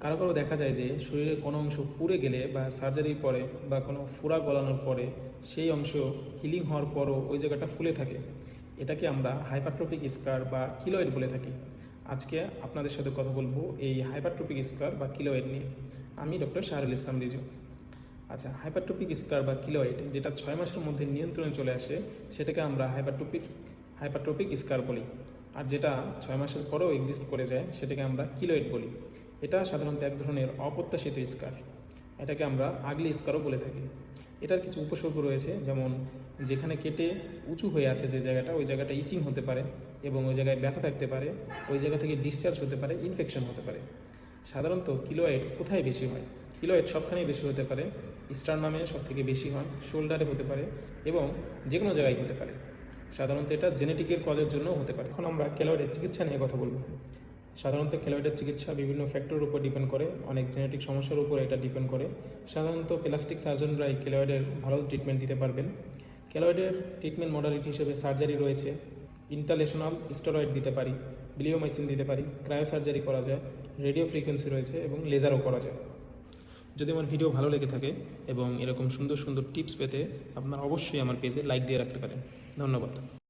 কারও কারও দেখা যায় যে শরীরের কোনো অংশ পুড়ে গেলে বা সার্জারির পরে বা কোনো ফুরা গলানোর পরে সেই অংশ হিলিং হওয়ার পরও ওই জায়গাটা ফুলে থাকে। এটাকে আমরা হাইপারট্রপিক স্কার বা কিলোয়েড বলে থাকি। আজকে আপনাদের সাথে কথা বলব এই হাইপারট্রপিক স্কার বা কিলোয়েড নিয়ে। আমি ডক্টর শাহরুল ইসলাম রিজু। আচ্ছা হাইপারট্রপিক স্কার বা কিলোয়েড যেটা ছয় মাসের মধ্যে নিয়ন্ত্রণে চলে আসে, সেটাকে আমরা হাইপারট্রপিক হাইপারট্রপিক স্কার বলি। আর যেটা ছয় মাসের পরেও এক্সিস্ট করে যায়, সেটাকে আমরা কিলোয়েড বলি। এটা সাধারণত এক ধরনের অপ্রত্যাশিত স্কার। এটাকে আমরা আগলি স্কারও বলে থাকি। এটার কিছু উপসর্গ রয়েছে, যেমন যেখানে কেটে উঁচু হয়ে আছে যে জায়গাটা, ওই জায়গাটা ইচিং হতে পারে এবং ওই জায়গায় ব্যথা থাকতে পারে, ওই জায়গা থেকে ডিসচার্জ হতে পারে ইনফেকশন হতে পারে। সাধারণত কিলোয়েড কোথায় বেশি হয়? কিলোয়েড সবখানেই বেশি হতে পারে স্টার নামে সব থেকে বেশি হয় শোল্ডারে হতে পারে এবং যে কোনো জায়গায় হতে পারে। সাধারণত এটা জেনেটিকের কজের জন্য হতে পারে। এখন আমরা কেলোয়েডের চিকিৎসা নিয়ে কথা বলব। সাধারণত খেলোয়াড়ের চিকিৎসা বিভিন্ন ফ্যাক্টরের উপর ডিপেন্ড করে, অনেক জেনেটিক সমস্যার উপর এটা ডিপেন্ড করে। সাধারণত প্লাস্টিক সার্জনরাই খেলোয়াড়ের ভালো ট্রিটমেন্ট দিতে পারবেন। খেলোয়াড়ের ট্রিটমেন্ট মডালিটি হিসেবে সার্জারি রয়েছে। ইন্টারলেশনাল স্টেরয়েড দিতে পারি বিলিওমাইসিন দিতে পারি ক্রায়ো সার্জারি করা যায় রেডিও ফ্রিকোয়েন্সি রয়েছে এবং লেজারও করা যায়। যদি আমার ভিডিও ভালো লেগে থাকে এবং এরকম সুন্দর সুন্দর টিপস পেতে, আপনারা অবশ্যই আমার পেজে লাইক দিয়ে রাখতে পারেন। ধন্যবাদ।